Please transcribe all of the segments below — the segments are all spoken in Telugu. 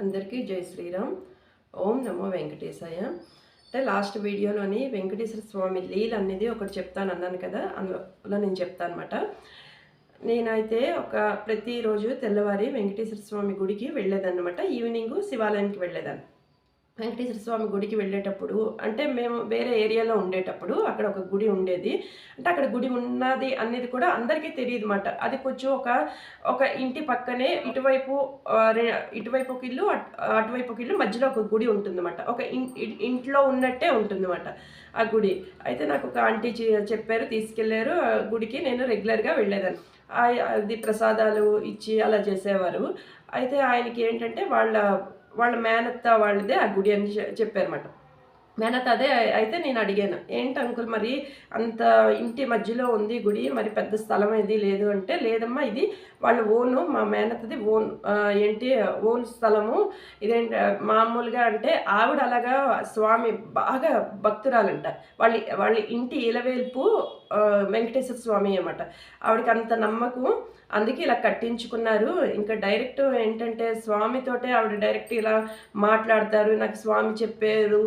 అందరికీ జై శ్రీరామ్. ఓం నమో వెంకటేశాయ. అంటే లాస్ట్ వీడియోలోని వెంకటేశ్వర స్వామి లీల అనేది ఒకటి చెప్తాను అన్నాను కదా అందులో నేను చెప్తాను అనమాట నేనైతే ఒక ప్రతిరోజు తెల్లవారి వెంకటేశ్వర స్వామి గుడికి వెళ్ళేదన్నమాట. ఈవినింగ్ శివాలయానికి వెళ్ళేదాన్ని. వెంకటేశ్వర స్వామి గుడికి వెళ్ళేటప్పుడు అంటే మేము వేరే ఏరియాలో ఉండేటప్పుడు అక్కడ ఒక గుడి ఉండేది. అంటే అక్కడ గుడి ఉన్నది అనేది కూడా అందరికీ తెలియదు అనమాట అది కొంచెం ఒక ఒక ఇంటి పక్కనే ఇటువైపు రె- ఇటువైపు ఒక ఇల్లు అటువైపు ఒక ఇల్లు మధ్యలో ఒక గుడి ఉంటుందన్నమాట. ఒక ఇ- ఇంట్లో ఉన్నట్టే ఉంటుందన్నమాట ఆ గుడి. అయితే నాకు ఒక ఆంటీ చెప్పారు తీసుకెళ్ళారు ఆ గుడికి. నేను రెగ్యులర్గా వెళ్ళేదాన్ని. ఆ- అది ప్రసాదాలు ఇచ్చి అలా చేసేవారు. అయితే ఆయనకి ఏంటంటే వాళ్ళ వాళ్ళ మేనత్త వాళ్ళదే ఆ గుడి అని చెప్పారన్నమాట. మేనత్త అదే అయితే నేను అడిగాను ఏంటి అంకుల్ మరి అంత ఇంటి మధ్యలో ఉంది గుడి మరి పెద్ద స్థలం ఏది లేదు అంటే లేదమ్మా ఇది వాళ్ళ ఓను మా మేనత్తది ఓన్ ఏంటి ఓన్ స్థలము ఇదేంటి మామూలుగా అంటే ఆవిడ అలాగా స్వామి బాగా భక్తురాలంట. వాళ్ళ వాళ్ళ ఇంటి ఇలవేల్పు వెంకటేశ్వర స్వామి అన్నమాట. ఆవిడకి అంత నమ్మకం. అందుకే ఇలా కట్టించుకున్నారు. ఇంకా డైరెక్ట్ ఏంటంటే స్వామితోటే ఆవిడ డైరెక్ట్ ఇలా మాట్లాడతారు. నాకు స్వామి చెప్పారు.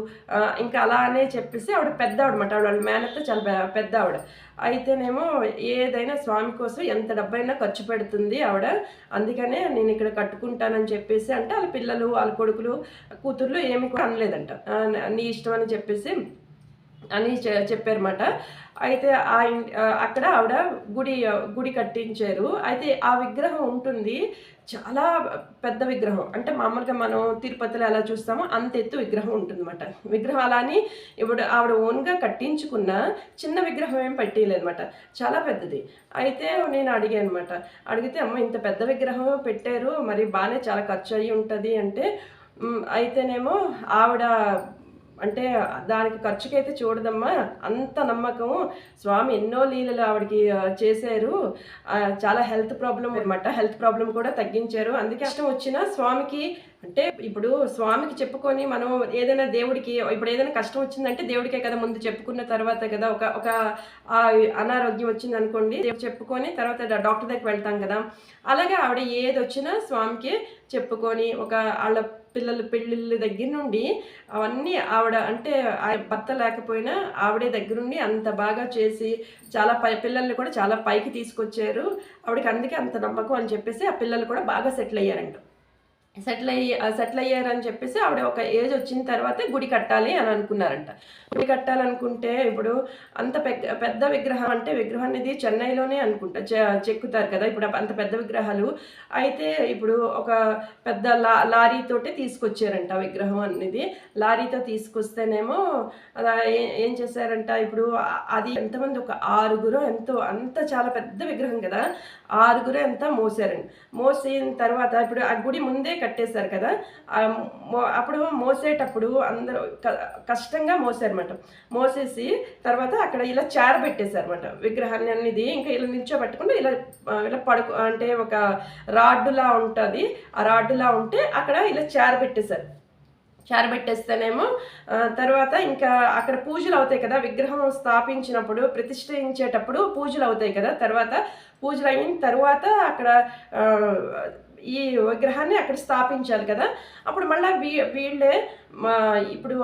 ఇంకా అలానే చెప్పేసి ఆవిడ పెద్ద ఆవిడమాట ఆవిడ వాళ్ళ మేనత్త చాలా పెద్ద ఆవిడ అయితేనేమో ఏదైనా స్వామి కోసం ఎంత డబ్బైనా ఖర్చు పెడుతుంది ఆవిడ. అందుకనే నేను ఇక్కడ కట్టుకుంటానని చెప్పేసి అంటే వాళ్ళ పిల్లలు వాళ్ళ కొడుకులు కూతుర్లు ఏమి కూడా అనలేదంట. నీ ఇష్టం అని చెప్పేసి అని చె- చెప్పారన్నమాట. అయితే ఆ అక్కడ ఆవిడ గుడి గుడి కట్టించారు. అయితే ఆ విగ్రహం ఉంటుంది. చాలా పెద్ద విగ్రహం. అంటే మామూలుగా మనం తిరుపతిలో ఎలా చూస్తామో అంత ఎత్తు విగ్రహం ఉంటుందన్నమాట. విగ్రహం అలా అని ఇప్పుడు ఆవిడ ఓన్గా కట్టించుకున్న చిన్న విగ్రహం ఏం పెట్టేయలేదన్నమాట. చాలా పెద్దది. అయితే నేను అడిగాను అనమాట అడిగితే అమ్మ ఇంత పెద్ద విగ్రహం పెట్టారు. మరి బాగానే చాలా ఖర్చు అయ్యి ఉంటుంది. అంటే అయితేనేమో ఆవిడ అంటే దానికి ఖర్చుకైతే చూడదమ్మా అంత నమ్మకం స్వామి ఎన్నో లీలలు ఆవిడకి చేశారు. చాలా హెల్త్ ప్రాబ్లం అనమాట హెల్త్ ప్రాబ్లం కూడా తగ్గించారు. అందుకే కష్టం వచ్చినా స్వామికి అంటే ఇప్పుడు స్వామికి చెప్పుకొని మనం ఏదైనా దేవుడికి ఇప్పుడు ఏదైనా కష్టం వచ్చిందంటే దేవుడికే కదా ముందు చెప్పుకున్న తర్వాత కదా ఒక ఒక అనారోగ్యం వచ్చింది అనుకోండి చెప్పుకొని తర్వాత డాక్టర్ దగ్గరికి వెళ్తాం కదా. అలాగే ఆవిడ ఏది వచ్చినా స్వామికి చెప్పుకొని ఒక వాళ్ళ పిల్లల పెళ్ళిళ్ళ దగ్గర నుండి అవన్నీ ఆవిడ అంటే ఆ భర్త లేకపోయినా ఆవిడే దగ్గరుండి అంత బాగా చేసి చాలా పై పిల్లల్ని కూడా చాలా పైకి తీసుకొచ్చారు. ఆవిడకి అందుకే అంత నమ్మకం అని చెప్పేసి ఆ పిల్లలు కూడా బాగా సెటిల్ అయ్యారంట. సెటిల్ అయ్యి సెటిల్ అయ్యారని చెప్పేసి ఆవిడ ఒక ఏజ్ వచ్చిన తర్వాతే గుడి కట్టాలి అని అనుకున్నారంట. గుడి కట్టాలనుకుంటే ఇప్పుడు అంత పెద్ద పెద్ద విగ్రహం అంటే విగ్రహం అనేది చెన్నైలోనే అనుకుంటా. చెక్కుతారు కదా ఇప్పుడు అంత పెద్ద విగ్రహాలు. అయితే ఇప్పుడు ఒక పెద్ద లా లారీతోటి తీసుకొచ్చారంట విగ్రహం అనేది. లారీతో తీసుకొస్తేనేమో అలా ఏం చేశారంట ఇప్పుడు అది ఎంతమంది ఒక ఆరుగురు ఎంతో అంత చాలా పెద్ద విగ్రహం కదా. ఆరుగురు ఎంత మోసారండి మోసిన తర్వాత ఇప్పుడు ఆ గుడి ముందే కట్టేశారు కదా మో- అప్పుడు మోసేటప్పుడు అందరూ క- కష్టంగా మోసారన్నమాట. మోసేసి తర్వాత అక్కడ ఇలా చేర పెట్టేశారన్నమాట. విగ్రహాన్ని అనేది ఇంకా ఇలా నిల్చోబెట్టకుండా ఇలా ఇలా పడుకు అంటే ఒక రాడ్డులా ఉంటుంది. ఆ రాడ్డులా ఉంటే అక్కడ ఇలా చేర పెట్టేశారు. చార పెట్టేస్తేనేమో తర్వాత ఇంకా అక్కడ పూజలు అవుతాయి కదా విగ్రహం స్థాపించినప్పుడు ప్రతిష్ఠించేటప్పుడు పూజలు అవుతాయి కదా తర్వాత పూజలు అయిన తర్వాత అక్కడ ఈ విగ్రహాన్ని అక్కడ స్థాపించాలి కదా. అప్పుడు మళ్ళీ వీ వీళ్ళే మా ఇప్పుడు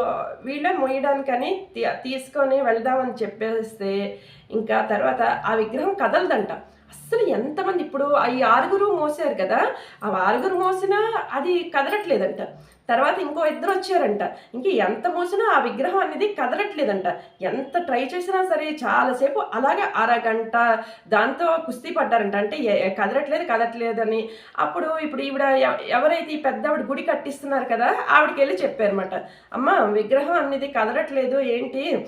వీళ్ళే మొయ్యడానికని తీ- తీసుకొని వెళ్దామని చెప్పేస్తే ఇంకా తర్వాత ఆ విగ్రహం కదలదంట. అస్సలు ఎంతమంది ఇప్పుడు ఈ ఆరుగురు మోసారు కదా. ఆ ఆరుగురు మోసినా అది కదలట్లేదంట. తర్వాత ఇంకో ఇద్దరు వచ్చారంట. ఇంక ఎంత మోసినా ఆ విగ్రహం అనేది కదలట్లేదంట. ఎంత ట్రై చేసినా సరే చాలాసేపు అలాగే అరగంట దాంతో కుస్తీ పడ్డారంట. అంటే ఎ- కదలట్లేదు కదలట్లేదని. అప్పుడు ఇప్పుడు ఈవిడ ఎవరైతే ఈ పెద్ద ఆవిడ గుడి కట్టిస్తున్నారు కదా ఆవిడకి వెళ్ళి చెప్పారన్నమాట. అమ్మ విగ్రహం అనేది కదలట్లేదు. ఏంటి?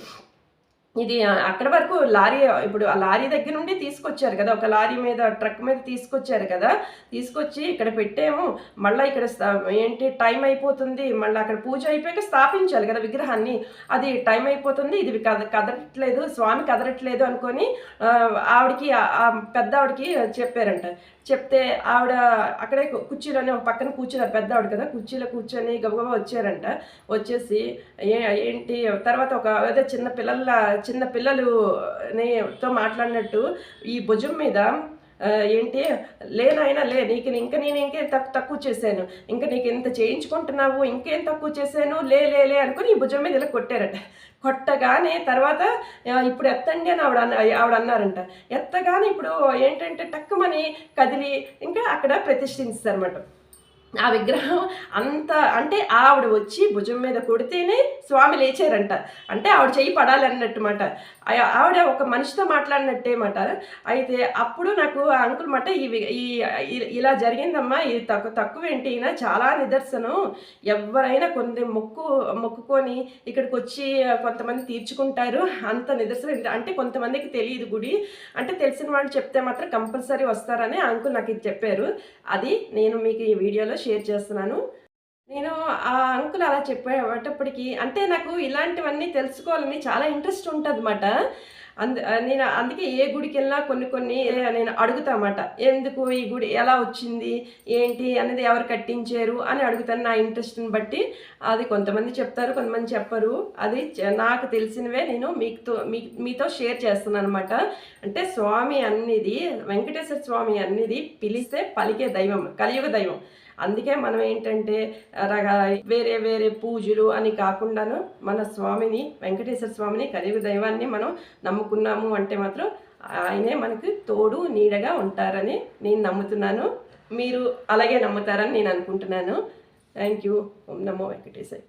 ఇది అక్కడ వరకు లారీ ఇప్పుడు ఆ లారీ దగ్గర నుండి తీసుకొచ్చారు కదా ఒక లారీ మీద ట్రక్ మీద తీసుకొచ్చారు కదా తీసుకొచ్చి ఇక్కడ పెట్టాము. మళ్ళీ ఇక్కడ స్థా- ఏంటి టైం అయిపోతుంది. మళ్ళీ అక్కడ పూజ అయిపోయాక స్థాపించాలి కదా విగ్రహాన్ని. అది టైం అయిపోతుంది. ఇది కద కదలట్లేదు స్వామి కదలట్లేదు అనుకొని ఆవిడకి ఆ- పెద్ద ఆవిడకి చెప్పారంట. చెప్తే ఆవిడ అక్కడే కుర్చీలోనే ఒక పక్కన కూర్చున్నారు పెద్ద ఆవిడ కదా కుర్చీలో కూర్చొని గబగబా వచ్చారంట. వచ్చేసి ఏ ఏంటి తర్వాత ఒక ఏదో చిన్న పిల్లల చిన్న పిల్లలు తో మాట్లాడినట్టు ఈ భుజం మీద ఏంటి? లేనాయనా లే నీకు ఇంకా నేను ఇంకే తక్కువ తక్కువ చేశాను. ఇంకా నీకు ఇంత చేయించుకుంటున్నావు ఇంకేం తక్కువ చేశాను? లే లే లే అనుకుని ఈ భుజం మీద ఇలా కొట్టారట. కొట్టగానే తర్వాత ఇప్పుడు ఎత్తండి అని ఆవిడ ఆవిడ అన్నారంట. ఎత్తగానే ఇప్పుడు ఏంటంటే టక్కుమని కదిలి ఇంకా అక్కడ ప్రతిష్ఠిస్తారన్నమాట ఆ విగ్రహం అంత అంటే ఆవిడ వచ్చి భుజం మీద కొడితేనే స్వామి లేచారంట. అంటే ఆవిడ చెయ్యి పడాలి మాట ఆవిడ ఒక మనిషితో మాట్లాడినట్టే మాట అయితే అప్పుడు నాకు ఆ అంకుల్ మాట ఈ ఈ ఇలా జరిగిందమ్మా ఇది తక్కువ తక్కువ ఏంటి అయినా చాలా నిదర్శనం. ఎవరైనా కొన్ని మొక్కు మొక్కుకొని ఇక్కడికి వచ్చి కొంతమంది తీర్చుకుంటారు. అంత నిదర్శనం అంటే కొంతమందికి తెలియదు గుడి. అంటే తెలిసిన వాళ్ళు చెప్తే మాత్రం కంపల్సరీ వస్తారని అంకుల్ నాకు ఇది చెప్పారు. అది నేను మీకు ఈ వీడియోలో షేర్ చేస్తున్నాను. నేను ఆ అంకుల్ అలా చెప్పేటప్పటికి అంటే నాకు ఇలాంటివన్నీ తెలుసుకోవాలని చాలా ఇంట్రెస్ట్ ఉంటుంది అన్నమాట అందు నేను అందుకే ఏ గుడికి వెళ్ళినా కొన్ని కొన్ని నేను అడుగుతామాట ఎందుకు ఈ గుడి ఎలా వచ్చింది? ఏంటి? అనేది ఎవరు కట్టించారు? అని అడుగుతాను నా ఇంట్రెస్ట్ని బట్టి. అది కొంతమంది చెప్తారు కొంతమంది చెప్పరు. అది నాకు తెలిసినవే నేను మీతో మీ మీతో షేర్ చేస్తున్నాను అనమాట అంటే స్వామి అన్నిది వెంకటేశ్వర స్వామి అన్నిది పిలిస్తే పలికే దైవం కలియుగ దైవం. అందుకే మనం ఏంటంటే రగా వేరే వేరే పూజలు అని కాకుండాను మన స్వామిని వెంకటేశ్వర స్వామిని కలియుగ దైవాన్ని మనం నమ్ముకున్నాము అంటే మాత్రం ఆయనే మనకు తోడు నీడగా ఉంటారని నేను నమ్ముతున్నాను. మీరు అలాగే నమ్ముతారని నేను అనుకుంటున్నాను. Thank you. Om Namo Venkateswara